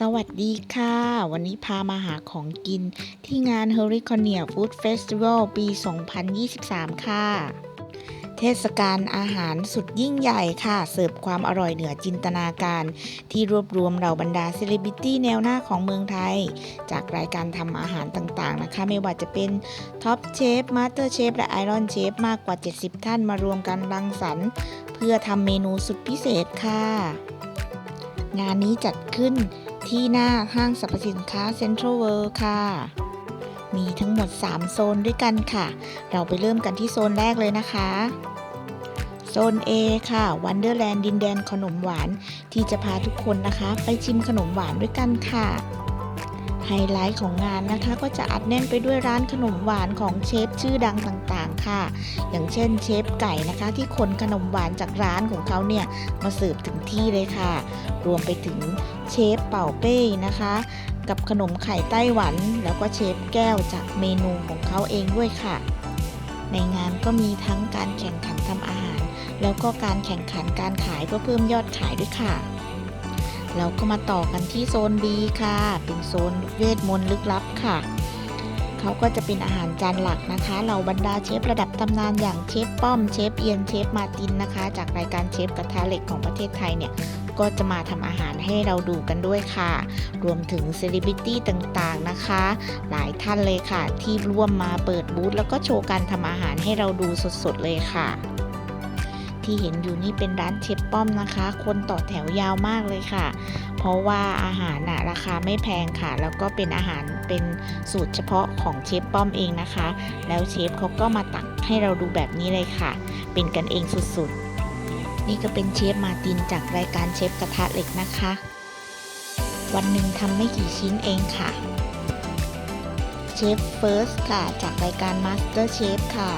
สวัสดีค่ะ วันนี้พามาหาของกินที่งาน h u r r i c o n i a Food Festival ปี 2023 ค่ะ เทศกาลอาหารสุดยิ่งใหญ่ค่ะ เสิร์ฟความอร่อยเหนือจินตนาการ ที่รวบรวมเหล่าบรรดาเซเลบริตี้แนวหน้าของเมืองไทย จากรายการทำอาหารต่างๆนะคะ ไม่ว่าจะเป็นท็อปเชฟมาสเตอร์เชฟและไอรอนเชฟมากกว่า 70 ท่านมารวมกันรังสรรค์ เพื่อทำเมนูสุดพิเศษค่ะ งานนี้จัดขึ้น ที่หน้าห้างสรรพสินค้าเซ็นทรัลเวิลด์ค่ะ มีทั้งหมด 3 โซนด้วยกันค่ะ เราไปเริ่มกันที่โซนแรกเลยนะคะ โซน A ค่ะ Wonderland ดินแดนขนมหวาน ที่จะพาทุกคนนะคะ ไปชิมขนมหวานด้วยกันค่ะ ไฮไลท์ของงานนะคะ ก็จะอัดแน่นไปด้วยร้านขนมหวานของเชฟชื่อดังต่างๆ ค่ะ อย่างเช่นเชฟไก่นะคะ ที่คนขนมหวานจากร้านของเขาเนี่ยมาเสิร์ฟถึงที่เลยค่ะ รวมไปถึงเชฟเป่าเป้นะคะ กับขนมไข่ไต้หวัน แล้วก็เชฟแก้วจากเมนูของเขาเองด้วยค่ะ ในงานก็มีทั้งการแข่งขันทำอาหาร แล้วก็การแข่งขันการขายเพื่อเพิ่มยอดขายด้วยค่ะ เราก็มาต่อกันที่โซน B ค่ะ เป็นโซนเวทมนต์ลึกลับค่ะ เขาก็จะเป็นอาหารจานหลักนะคะเหล่าบรรดาเชฟระดับตำนานอย่างเชฟป้อมเชฟเอียนเชฟมาตินนะคะ จากรายการเชฟกระทะเหล็กของประเทศไทยเนี่ยก็จะมาทำอาหารให้เราดูกันด้วยค่ะ รวมถึงเซเลบริตี้ต่างๆนะคะ หลายท่านเลยค่ะ ที่ร่วมมาเปิดบูธแล้วก็โชว์การทำอาหารให้เราดูสดๆเลยค่ะ ที่เห็นอยู่นี่เป็นร้านเชฟป้อมนะคะ คนต่อแถวยาวมากเลยค่ะ เพราะว่าอาหารนะราคาไม่แพงค่ะ แล้วก็เป็นอาหารเป็นสูตรเฉพาะของเชฟป้อมเองนะคะ แล้วเชฟเขาก็มาตักให้เราดูแบบนี้เลยค่ะ เป็นกันเองสุดๆ นี่ก็เป็นเชฟมาตินจากรายการเชฟกระทะเหล็กนะคะ วันหนึ่งทำไม่กี่ชิ้นเองค่ะเชฟเฟิร์สค่ะ จากรายการ Master Chef ค่ะ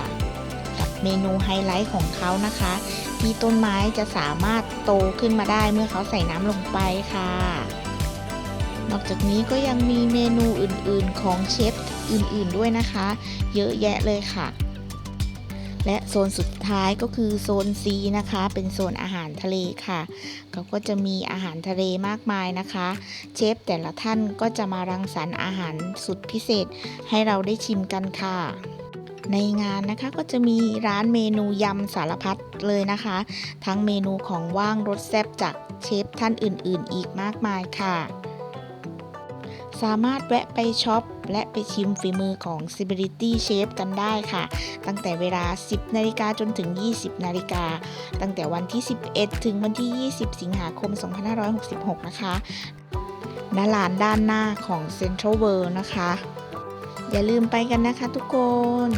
เมนูไฮไลท์ของเขานะคะ ที่ต้นไม้จะสามารถโตขึ้นมาได้เมื่อเขาใส่น้ำลงไปค่ะ นอกจากนี้ก็ยังมีเมนูอื่นๆของเชฟอื่นๆด้วยนะคะ เยอะแยะเลยค่ะและโซนสุดท้ายก็คือโซน C นะคะ เป็นโซนอาหารทะเลค่ะ เขาก็จะมีอาหารทะเลมากมายนะคะ เชฟแต่ละท่านก็จะมารังสรรค์อาหารสุดพิเศษให้เราได้ชิมกันค่ะ ในงานนะคะก็จะมีร้านเมนูยำสารพัดเลยนะคะ ทั้งเมนูของว่างรสแซ่บจากเชฟท่านอื่นๆ อีกมากมายค่ะ สามารถแวะไปช็อปและไปชิมฝีมือของ c e l e b r i t y Chef กันได้ค่ะ ตั้งแต่เวลา 10 นาฬิกาจนถึง 20 นาฬิกา ตั้งแต่วันที่ 11 ถึงวันที่ 20 สิงหาคม 2566 นะคะณลานด้านหน้าของ Central World นะคะ อย่าลืมไปกันนะคะทุกคน